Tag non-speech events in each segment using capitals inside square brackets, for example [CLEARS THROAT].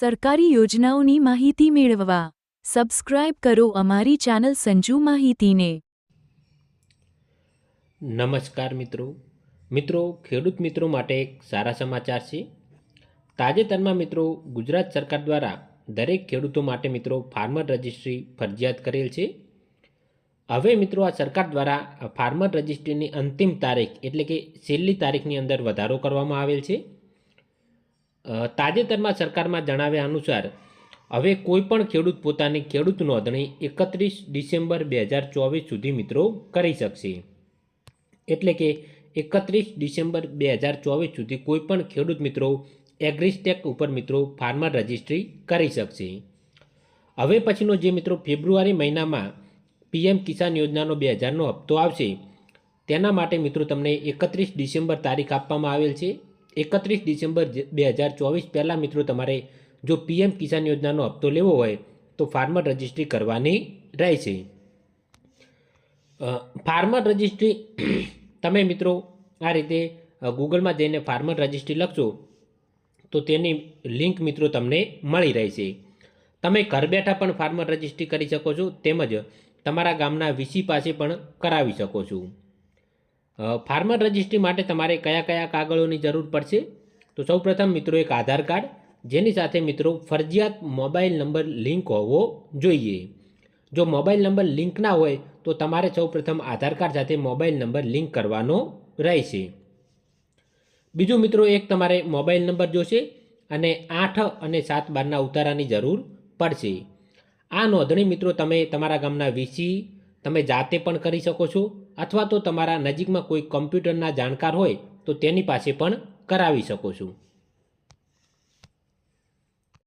સરકારી યોજનાઓની માહિતી મેળવવા. સબસ્ક્રાઇબ કરો અમારી ચેનલ સંજુ માહિતીને. નમસ્કાર મિત્રો. મિત્રો, ખેડૂત મિત્રો માટે એક સારા સમાચાર છે. તાજેતરમાં મિત્રો, ગુજરાત સરકાર દ્વારા દરેક ખેડૂતો માટે મિત્રો ફાર્મર રજિસ્ટ્રી ફરજિયાત કરેલ છે. હવે મિત્રો, આ સરકાર દ્વારા ફાર્મર રજિસ્ટ્રીની અંતિમ તારીખ એટલે કે છેલ્લી તારીખની અંદર વધારો કરવામાં આવેલ છે. તાજેતરમાં સરકારમાં જણાવ્યા અનુસાર, હવે કોઈ પણ ખેડૂત પોતાની ખેડૂત નોંધણી એકત્રીસ ડિસેમ્બર બે હજાર ચોવીસ સુધી મિત્રો કરી શકશે. એટલે કે એકત્રીસ ડિસેમ્બર બે હજાર ચોવીસ સુધી કોઈ પણ ખેડૂત મિત્રો એગ્રીસ્ટેક ઉપર મિત્રો ફાર્મર રજિસ્ટ્રી કરી શકશે. હવે પછીનો જે મિત્રો ફેબ્રુઆરી મહિનામાં પીએમ કિસાન યોજનાનો બે હજારનો હપ્તો આવશે, તેના માટે મિત્રો તમને એકત્રીસ ડિસેમ્બર તારીખ આપવામાં આવેલ છે. એકત્રીસ ડિસેમ્બર બે હજાર ચોવીસ પહેલાં મિત્રો તમારે જો પીએમ કિસાન યોજનાનો હપ્તો લેવો હોય તો ફાર્મર રજિસ્ટ્રી કરવાની રહેશે. ફાર્મર રજિસ્ટ્રી [CLEARS THROAT] તમે મિત્રો આ રીતે ગૂગલમાં જઈને ફાર્મર રજિસ્ટ્રી લખશો, તો તેની લિંક મિત્રો તમને મળી રહેશે. તમે ઘર બેઠા પણ ફાર્મર રજિસ્ટ્રી કરી શકો છો, તેમજ તમારા ગામના વીસી પાસે પણ કરાવી શકો છો. ફાર્મર રજિસ્ટ્રી માટે તમારે કયા કયા કાગળોની જરૂર પડશે? તો સૌપ્રથમ મિત્રો એક આધાર કાર્ડ, જેની સાથે મિત્રો ફરજિયાત મોબાઈલ નંબર લિંક હોવો જોઈએ. જો મોબાઈલ નંબર લિંક ના હોય, તો તમારે સૌપ્રથમ આધાર કાર્ડ સાથે મોબાઈલ નંબર લિંક કરવાનો રહેશે. બીજું મિત્રો એક તમારે મોબાઈલ નંબર જોશે અને આઠ અને સાત બારના ઉતારાની જરૂર પડશે. આ નોંધણી મિત્રો તમે તમારા ગામના વીસી, તમે જાતે પણ કરી શકો છો. અથવા તો તમારા નજીકમાં કોઈ કમ્પ્યુટરના જાણકાર હોય, તો તેની પાસે પણ કરાવી શકો છો.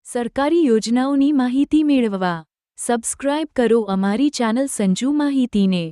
સરકારી યોજનાઓની માહિતી મેળવવા. સબસ્ક્રાઇબ કરો અમારી ચેનલ સંજુ માહિતીને.